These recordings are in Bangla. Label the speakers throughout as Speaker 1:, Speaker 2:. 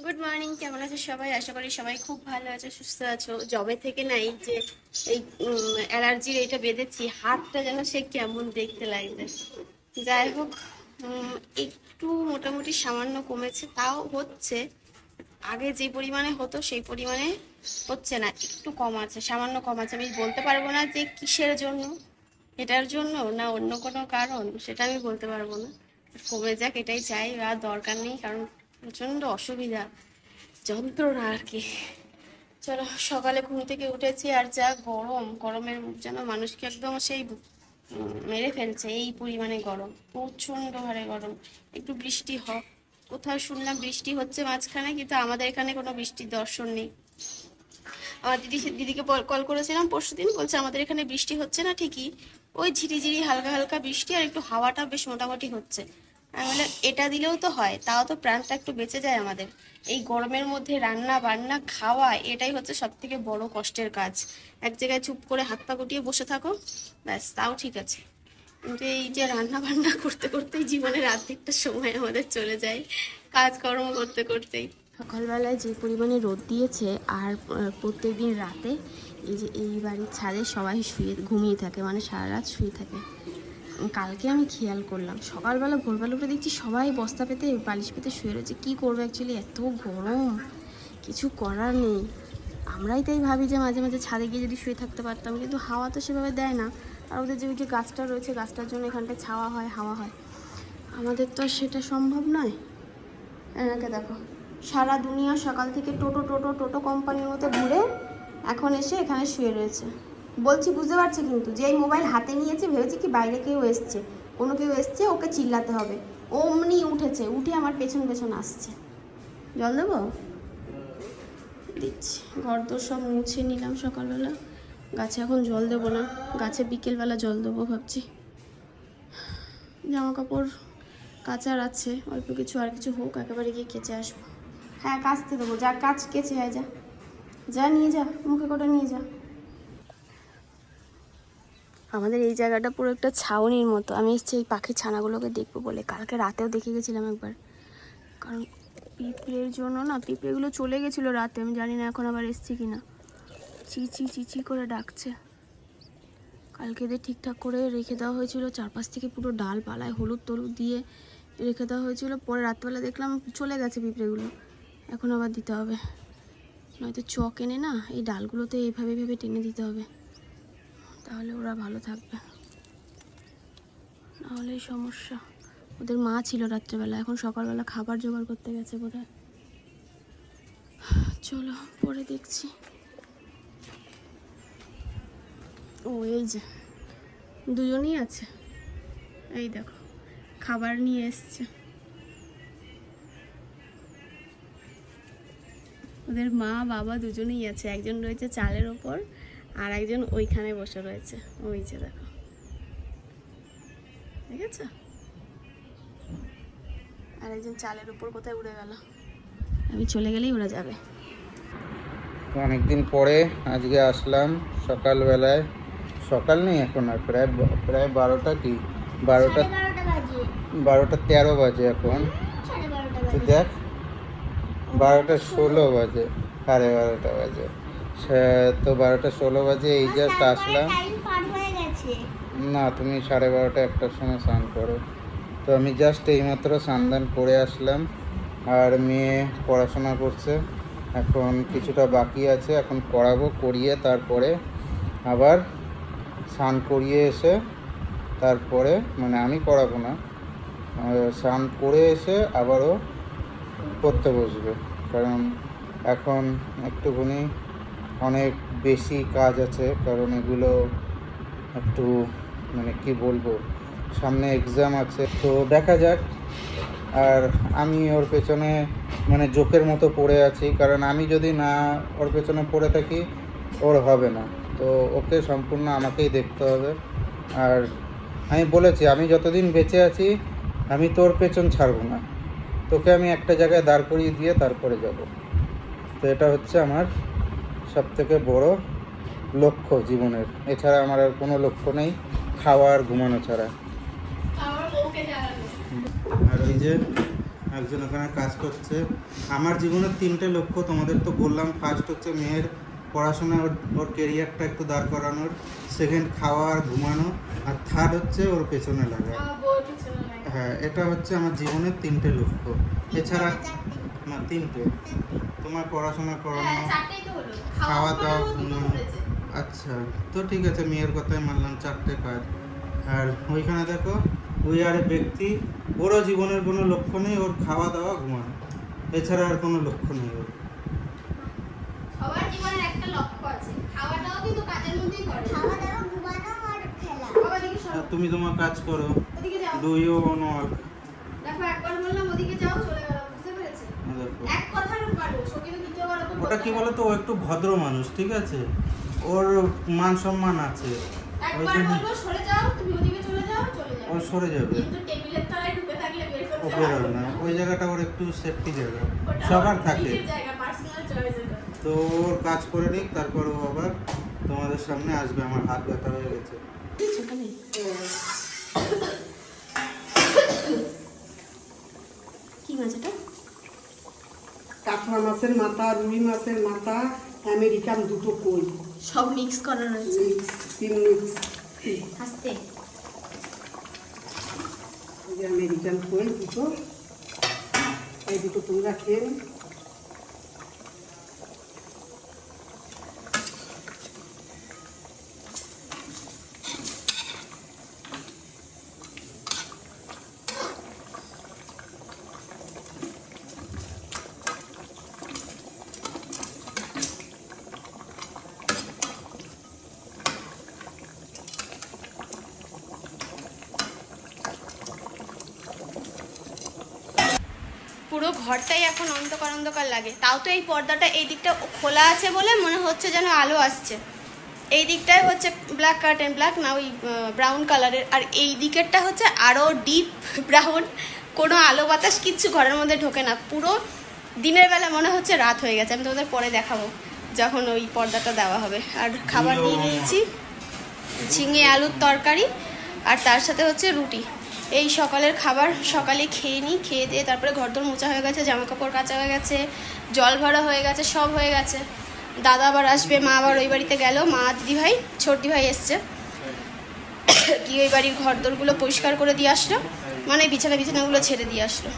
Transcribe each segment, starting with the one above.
Speaker 1: গুড মর্নিং কেমন আছো সবাই? আশা করি সবাই খুব ভালো আছো, সুস্থ আছো। জবে থেকে নাই যে, এই অ্যালার্জির এটা বেঁধেছি, হাতটা যেন সে কেমন দেখতে লাগবে যাই হোক একটু মোটামুটি সামান্য কমেছে, তাও হচ্ছে। আগে যে পরিমাণে হতো, সেই পরিমাণে হচ্ছে না, একটু কম আছে, সামান্য কম আছে। আমি বলতে পারব না যে কিসের জন্য, এটার জন্য না অন্য কোনো কারণ, সেটা আমি বলতে পারব না। কমে যাক, এটাই চাই, আর দরকার নেই, কারণ প্রচণ্ড অসুবিধা, যন্ত্রণা আর কি। চলো, সকালে ঘুম থেকে উঠেছি আর যা গরম, গরমের যেন মানুষকে একদম সেই মেরে ফেলছে, এই পরিমাণে গরম, প্রচণ্ড হারে গরম। একটু বৃষ্টি হোক কোথাও শুনলাম বৃষ্টি হচ্ছে মাঝখানে, কিন্তু আমাদের এখানে কোনো বৃষ্টির দর্শন নেই। আমার দিদি দিদিকে কল করেছিলাম, পরশু দিন বলছে, আমাদের এখানে বৃষ্টি হচ্ছে না ঠিকই। ওই ঝিরিঝিরি হালকা হালকা বৃষ্টি আর একটু হাওয়াটা বেশ মোটামুটি হচ্ছে। আমি বললাম, এটা দিলেও তো হয়, তাও তো প্রাণটা একটু বেঁচে যায় আমাদের। এই গরমের মধ্যে রান্না, বান্না, খাওয়া, এটাই হচ্ছে সব থেকে বড় কষ্টের কাজ। এক জায়গায় চুপ করে হাত পা গুটিয়ে বসে থাকো, ব্যাস, তাও ঠিক আছে। কিন্তু এই যে রান্না, বান্না করতে, করতেই জীবনের অর্ধেকটা সময় আমাদের চলে যায়, কাজকর্ম করতে, করতেই। সকালবেলায় যে পরিমাণে রোদ দিয়েছে আর প্রত্যেক দিন রাতে এই যে এই বাড়ির ছাদে সবাই শুয়ে, ঘুমিয়ে থাকে মানে সারা রাত শুয়ে থাকে। কালকে আমি খেয়াল করলাম। সকালবেলা ভোরবেলা উঠে দেখছি সবাই বস্তা পেতে, বালিশ পেতে শুয়ে রয়েছে। কী করব অ্যাকচুয়ালি এত গরম। কিছু করার নেই। আমরাই তাই ভাবি যে মাঝে মাঝে ছাদে গিয়ে যদি শুয়ে থাকতে পারতাম। কিন্তু হাওয়া তো সেভাবে দেয় না। আর ওদের যে যে গাছটা রয়েছে, গাছটার জন্য এখানটায় ছাওয়া হয়, হাওয়া হয়। আমাদের তো সেটা সম্ভব নয়। এনাকে দেখো। সারা দুনিয়া সকাল থেকে টোটো টোটো টোটো কোম্পানির মতো ঘুরে এখন এসে এখানে শুয়ে রয়েছে। বলছি বুঝতে পারছি কিন্তু, যে এই মোবাইল হাতে নিয়েছে, ভেবেছি কি বাইরে কেউ এসছে। কোনো কেউ এসছে, ওকে চিল্লাতে হবে। অমনি উঠেছে, উঠে আমার পেছন পেছন আসছে। জল দেবো? দিচ্ছি। ঘর তো সব মুছে নিলাম সকালবেলা। গাছে এখন জল দেবো না। গাছে বিকেলবেলা জল দেবো ভাবছি। জামা কাপড় কাচার আছে, অল্প কিছু আর কিছু হোক, একেবারে গিয়ে কেচে আসব। হ্যাঁ কাচতে দেবো। যা কাচ, কেচে আয়, যা। যা নিয়ে যা, মুখে করে নিয়ে যা। আমাদের এই জায়গাটা পুরো একটা ছাউনির মতো। আমি এসছি এই পাখির ছানাগুলোকে দেখব বলে। কালকে রাতেও দেখে গেছিলাম একবার। কারণ পিঁপড়ের জন্য না, পিঁপড়েগুলো চলে গেছিল রাতে। আমি জানি না এখন আবার এসছি কি না চিচি চিচি করে ডাকছে। কালকে এদের ঠিকঠাক করে রেখে দেওয়া হয়েছিল। চারপাশ থেকে পুরো ডাল পালায় হলুদ টলুদ দিয়ে রেখে দেওয়া হয়েছিল। পরে রাতবেলা দেখলাম চলে গেছে পিঁপড়েগুলো। এখন আবার দিতে হবে। নয়তো চক এনে না, এই ডালগুলোতে এইভাবে এইভাবে টেনে দিতে হবে। তাহলে ওরা ভালো থাকবে। নাহলে সমস্যা। ওদের মা ছিল রাত্রেবেলা, এখন সকালবেলা খাবার জোগাড় করতে গেছে বোধহয় চলো, পরে দেখছি। ও, এই যে, দুজনই আছে। এই দেখো, খাবার নিয়ে এসছে। ওদের মা, বাবা দুজনেই আছে, একজন রয়েছে চালের ওপর আর একজন ওইখানে বসে রয়েছে। ওই যে দেখো। দেখেছ? আর একজন চালের উপর কোথায় উড়ে গেল? আমি চলে গেলেই ওরা যাবে।
Speaker 2: অনেকদিন পরে আজকে আসলাম সকালবেলায়। সকাল নেই এখন আর প্রায় প্রায় বারোটা কি? বারোটা বারোটা তেরো বাজে এখন। তুই দেখ বারোটা ষোলো। বাজে সাড়ে বারোটা বাজে। তো বারোটা ষোলো বাজে এই জাস্ট আসলাম। না তুমি সাড়ে বারোটা একটার সময় স্নান করো। তো আমি জাস্ট এইমাত্র স্নান করে আসলাম। আর মেয়ে পড়াশোনা করছে। এখন কিছুটা বাকি আছে। এখন করাবো করিয়ে তারপরে আবার স্নান করিয়ে এসে তারপরে মানে আমি করাবো না স্নান করে এসে আবারও পড়তে বসবে। কারণ এখন একটুখানি অনেক বেশি কাজ আছে, কারণ এগুলো একটু মানে কি বলব, সামনে এক্সাম আছে। তো দেখা যাক, আর আমি ওর পেছনে মানে জোকের মতো পড়ে আছি, কারণ আমি যদি না ওর পেছনে পড়ে থাকি, ওর হবে না। তো ওকে সম্পূর্ণ আমাকেই দেখতে হবে। আর আমি বলেছি, আমি যতদিন বেঁচে আছি, আমি তোর পেছন ছাড়বো না। তোকে আমি একটা জায়গায় দাঁড় করিয়ে দিয়ে তারপরে যাব। তো এটা হচ্ছে আমার সব থেকে বড় লক্ষ্য জীবনের। এছাড়া আমার আর কোনো লক্ষ্য নেই খাওয়া আর ঘুমানো ছাড়া। আর ওই যে একজন ওখানে কাজ করছে আমার জীবনের তিনটে লক্ষ্য তোমাদের তো বললাম। ফার্স্ট হচ্ছে মেয়ের পড়াশোনা ওর ওর কেরিয়ারটা একটু দাঁড় করানোর। সেকেন্ড খাওয়া আর ঘুমানো। আর থার্ড হচ্ছে ওর পেছনে লাগা। হ্যাঁ এটা হচ্ছে আমার জীবনের তিনটে লক্ষ্য। এছাড়া না তিনটে। তোমার পড়াশোনা করানো
Speaker 1: হ্যাঁ।
Speaker 2: খাওয়া দাওয়া ঘুমানো। আচ্ছা তো ঠিক আছে মেয়ের কথাই মানলাম চারটে কাজ। আর ওইখানে দেখো ওই আর ব্যক্তি ওরও জীবনের কোনো লক্ষ্য নেই ওর খাওয়া দাওয়া ঘুমানো। এছাড়া আর কোনো লক্ষ্য নেই ওর।
Speaker 1: সবার জীবনের একটা লক্ষ্য আছে। খাওয়াটাও কিন্তু কাজের মধ্যেই পড়ে।
Speaker 3: খাওয়া দাওয়া ঘুমানো আর খেলা।
Speaker 2: তুমি তোমার কাজ করো। ডু ইউ ওয়ার্ক
Speaker 1: দেখো একবার বললাম ওদিকে যাও চলে গেল বুঝতে পেরেছে
Speaker 2: দেখো
Speaker 1: এক কথার মানুষ ওকে কিন্তু দ্বিতীয়বার ওকে
Speaker 2: ওটা কি বলতো ও একটু ভদ্র মানুষ ঠিক আছে? ওর মান সম্মান আছে। ওই জন্য
Speaker 1: সরে যাও তুমি ওদিকে চলে যাও চলে যাও
Speaker 2: ও সরে যাবে।
Speaker 1: টেবিলের তলায় ঢুকে
Speaker 2: ও বেরোবে না। ওই জায়গাটা ওর একটু সেফটি জায়গা। সবার থাকে।
Speaker 1: নিজের জায়গা পার্সোনাল চয়েস এটা
Speaker 2: তো ওর কাজ করে নিক তারপর ও আবার তোমাদের সামনে আসবে। আমার হাত ব্যথা হয়ে গেছে
Speaker 1: কি মাছ এটা
Speaker 4: কাতলা মাছের মাথা রুই মাছের মাথা আমেরিকান দুটো কই
Speaker 1: সব মিক্স করা রয়েছে।
Speaker 4: তিন মিক্স
Speaker 1: আস্তে।
Speaker 4: আমেরিকান কই দুটো এই দুটো তোমরা খেয়ে
Speaker 1: ঘরটাই এখন অন্ধকার অন্ধকার লাগে। তাও তো এই পর্দাটা এই দিকটা খোলা আছে বলে মনে হচ্ছে যেন আলো আসছে। এই দিকটাই হচ্ছে ব্ল্যাক কার্টেন ব্ল্যাক না ওই ব্রাউন কালারের আর এই দিকেরটা হচ্ছে আরও ডিপ ব্রাউন কোনো আলো বাতাস কিচ্ছু ঘরের মধ্যে ঢোকে না। পুরো দিনের বেলা মনে হচ্ছে রাত হয়ে গেছে। আমি তোমাদের পরে দেখাবো যখন ওই পর্দাটা দেওয়া হবে। আর খাবার নিয়ে নিয়েছি ঝিঙে আলুর তরকারি আর তার সাথে হচ্ছে রুটি। এই সকালের খাবার সকালে খেয়ে নিই, খেয়ে দিয়ে তারপরে ঘরদোর মোছা হয়ে গেছে জামা কাপড় কাচা হয়ে গেছে, জল ভরা হয়ে গেছে, সব হয়ে গেছে। দাদা আবার আসবে, মা আবার ওই বাড়িতে গেল, মা দিদি ভাই ছোট ভাই এসছে। গিয়ে ওই বাড়ির ঘরদোরগুলো পরিষ্কার করে দিয়ে আসলো মানে বিছানা বিছানাগুলো ছেড়ে দিয়ে আসলো।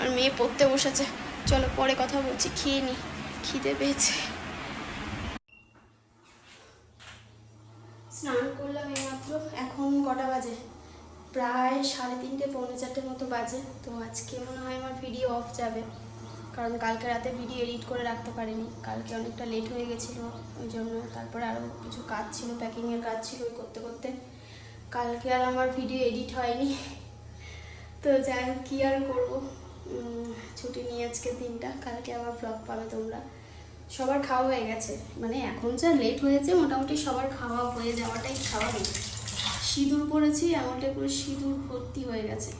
Speaker 1: আর মেয়ে পড়তে বসেছে। চলো পরে কথা বলছি, খেয়ে নি খিদে পেয়েছে। স্নান করলাম এইমাত্র, এখন কটা বাজে? প্রায় সাড়ে তিনটে, পৌনে চারটে মতো বাজে। তো আজকে মনে হয় আমার ভিডিও অফ যাবে। কারণ কালকে রাতে ভিডিও এডিট করে রাখতে পারিনি। কালকে অনেকটা লেট হয়ে গেছিল, ওই জন্য তারপরে আরও কিছু কাজ ছিল প্যাকিংয়ের কাজ ছিল ওই করতে করতে। কালকে আর আমার ভিডিও এডিট হয়নি। তো যাই হোক, কী আর করব? ছুটি নিয়ে আজকে দিনটা। কালকে আবার ব্লগ পাবে তোমরা। সবার খাওয়া হয়ে গেছে। মানে এখন যা লেট হয়েছে, মোটামুটি সবার খাওয়া হয়ে যাওয়াটাই খাওয়া নেই সিঁদুর পরেছি এমনটাই পুরো সিঁদুর ভর্তি হয়ে গেছে।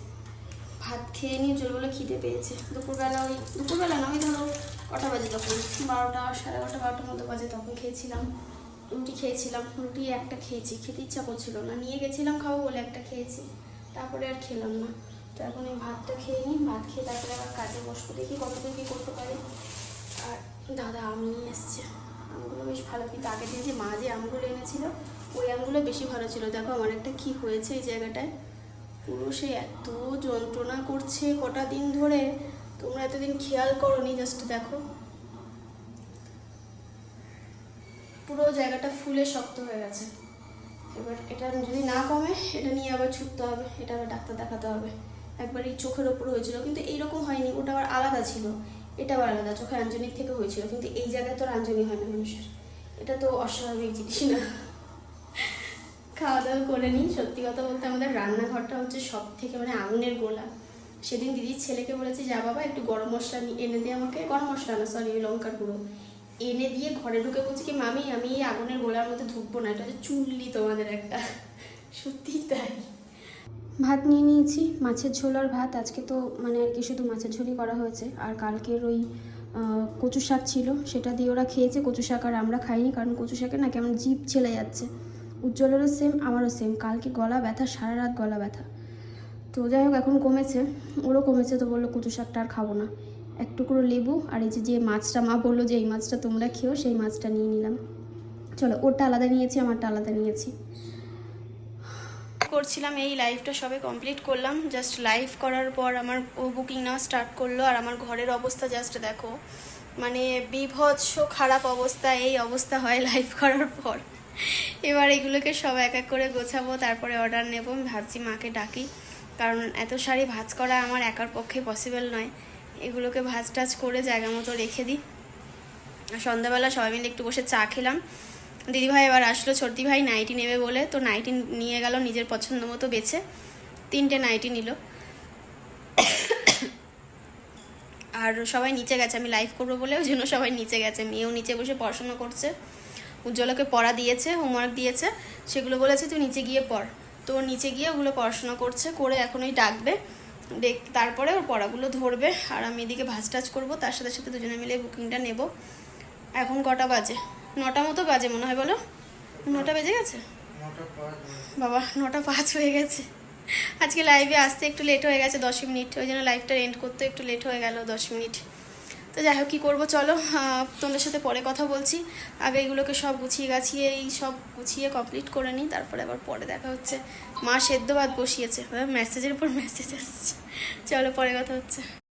Speaker 1: ভাত খেয়ে নিয়ে জোরবেলা খিদে পেয়েছে। দুপুরবেলা ওই দুপুরবেলা না ওই ধরো কটা বাজে তখন? বারোটা, সাড়ে বারোটা, বারোটার মতো বাজে তখন খেয়েছিলাম। রুটি খেয়েছিলাম, রুটি একটা খেয়েছি, খেতে ইচ্ছা করছিল না। নিয়ে গেছিলাম খাব বলে একটা খেয়েছি, তারপরে আর খেলাম না। তো এখন এই ভাতটা খেয়ে নিই, ভাত খেয়ে তারপরে আবার কাজে বসবো, দেখি কতদূর কী করতে পারি। আর দাদা আম নিয়ে এসছে। আমগুলো বেশ ভালো, কিন্তু আগের দিন যে মা যে আমগুলো এনেছিল ওই আমগুলো বেশি ভালো ছিল। দেখো আমার একটা কী হয়েছে এই জায়গাটায়। পুরো সে এত যন্ত্রণা করছে কটা দিন ধরে। তোমরা এতদিন খেয়াল করনি জাস্ট দেখো। পুরো জায়গাটা ফুলে শক্ত হয়ে গেছে। এবার এটা যদি না কমে, এটা নিয়ে আবার ছুটতে হবে, এটা আবার ডাক্তার দেখাতে হবে। একবার এই চোখের ওপর হয়েছিল, কিন্তু এইরকম হয়নি, ওটা আবার আলাদা ছিল। এটা আবার আলাদা চোখে আঞ্জনির থেকে হয়েছিল, কিন্তু এই জায়গায় তো আর আঞ্জনি হয় না মানুষের। এটা তো অস্বাভাবিক জিনিস না। খাওয়া দাওয়া করে নিই। সত্যি কথা বলতে আমাদের রান্নাঘরটা হচ্ছে সব থেকে মানে আগুনের গোলা। সেদিন দিদির ছেলেকে বলেছি, যা বাবা, একটু গরম মশলা এনে দিয়ে আমাকে। গরম মশলা না সরি লঙ্কার গুঁড়ো। এনে দিয়ে ঘরে ঢুকে বলছি কি, মামি, আমি এই আগুনের গোলার মধ্যে ঢুকবো না, এটা হচ্ছে চুল্লি তোমাদের একটা। সত্যি তাই। ভাত নিয়ে নিয়েছি, মাছের ঝোল আর ভাত। আজকে তো মানে আর কি শুধু মাছের ঝোলই করা হয়েছে। আর কালকের ওই কচু শাক ছিল, সেটা দিয়ে ওরা খেয়েছে। কচু শাক আর আমরা খাইনি, কারণ কচু শাকে না কেমন জিভ ছেলে যাচ্ছে। উজ্জ্বলেরও সেম আমারও সেম কালকে গলা ব্যথা, সারা রাত গলা ব্যথা।
Speaker 5: তো যাই হোক, এখন কমেছে, ওরও কমেছে, তো বলল কুচু শাকটা আর খাব না। এক টুকরো লেবু আর এই যে যে মাছটা মা বলল যে, এই মাছটা তোমরা খেও সেই মাছটা নিয়ে নিলাম। চলো, ওরটা আলাদা নিয়েছি, আমারটা আলাদা নিয়েছি।
Speaker 1: করছিলাম এই লাইভটা সবে কমপ্লিট করলাম। জাস্ট লাইভ করার পর আমার ও বুকিং নেওয়া স্টার্ট করল আর আমার ঘরের অবস্থা জাস্ট দেখো। মানে বিভৎস খারাপ অবস্থা, এই অবস্থা হয় লাইভ করার পর। এবার এগুলোকে সব এক এক করে গোছাবো, তারপরে অর্ডার নেব। ভাবছি মাকে ডাকি, কারণ এত শাড়ি ভাজ করা আমার একার পক্ষে পসিবল নয়। এগুলোকে ভাজ টাজ করে জায়গা মতো রেখে দিই। সন্ধ্যাবেলা সবাই মিলে একটু বসে চা খেলাম। দিদিভাই এবার আসলো ছোটদি ভাই নাইটি নেবে বলে তো নাইটি নিয়ে গেল, নিজের পছন্দ মতো বেছে। তিনটে নাইটি নিল। আর সবাই নিচে গেছে, আমি লাইভ করব বলে, ওই জন্য সবাই নিচে গেছে। মেয়েও নিচে বসে পড়াশোনা করছে। উজ্জ্বলকে পড়া দিয়েছে হোমওয়ার্ক দিয়েছে সেগুলো বলেছে তুই নিচে গিয়ে পড়। তো নিচে গিয়ে ওগুলো পড়াশোনা করছে করে এখন ওই ডাকবে দেখ তারপরে ওর পড়াগুলো ধরবে আর আমি এদিকে ভাজ টাজ করব তার সাথে সাথে দুজনে মিলে বুকিংটা নেব। এখন কটা বাজে? নটা মতো বাজে মনে হয় বলো? নটা বেজে গেছে? বাবা নটা পাঁচ হয়ে গেছে। আজকে লাইভে আসতে একটু লেট হয়ে গেছে দশ মিনিট ওই জন্য লাইভটা এন্ড করতে একটু লেট হয়ে গেল দশ মিনিট। তো যাই হোক, কী করব? চলো তোমাদের সাথে পরে কথা বলছি। আগে এগুলোকে সব গুছিয়ে গাছিয়ে, এই সব গুছিয়ে কমপ্লিট করে নিই, তারপরে আবার পরে দেখা হচ্ছে। মা সেদ্ধ ভাত বসিয়েছে মেসেজের উপর মেসেজ আসছে। চলো, পরে কথা হচ্ছে।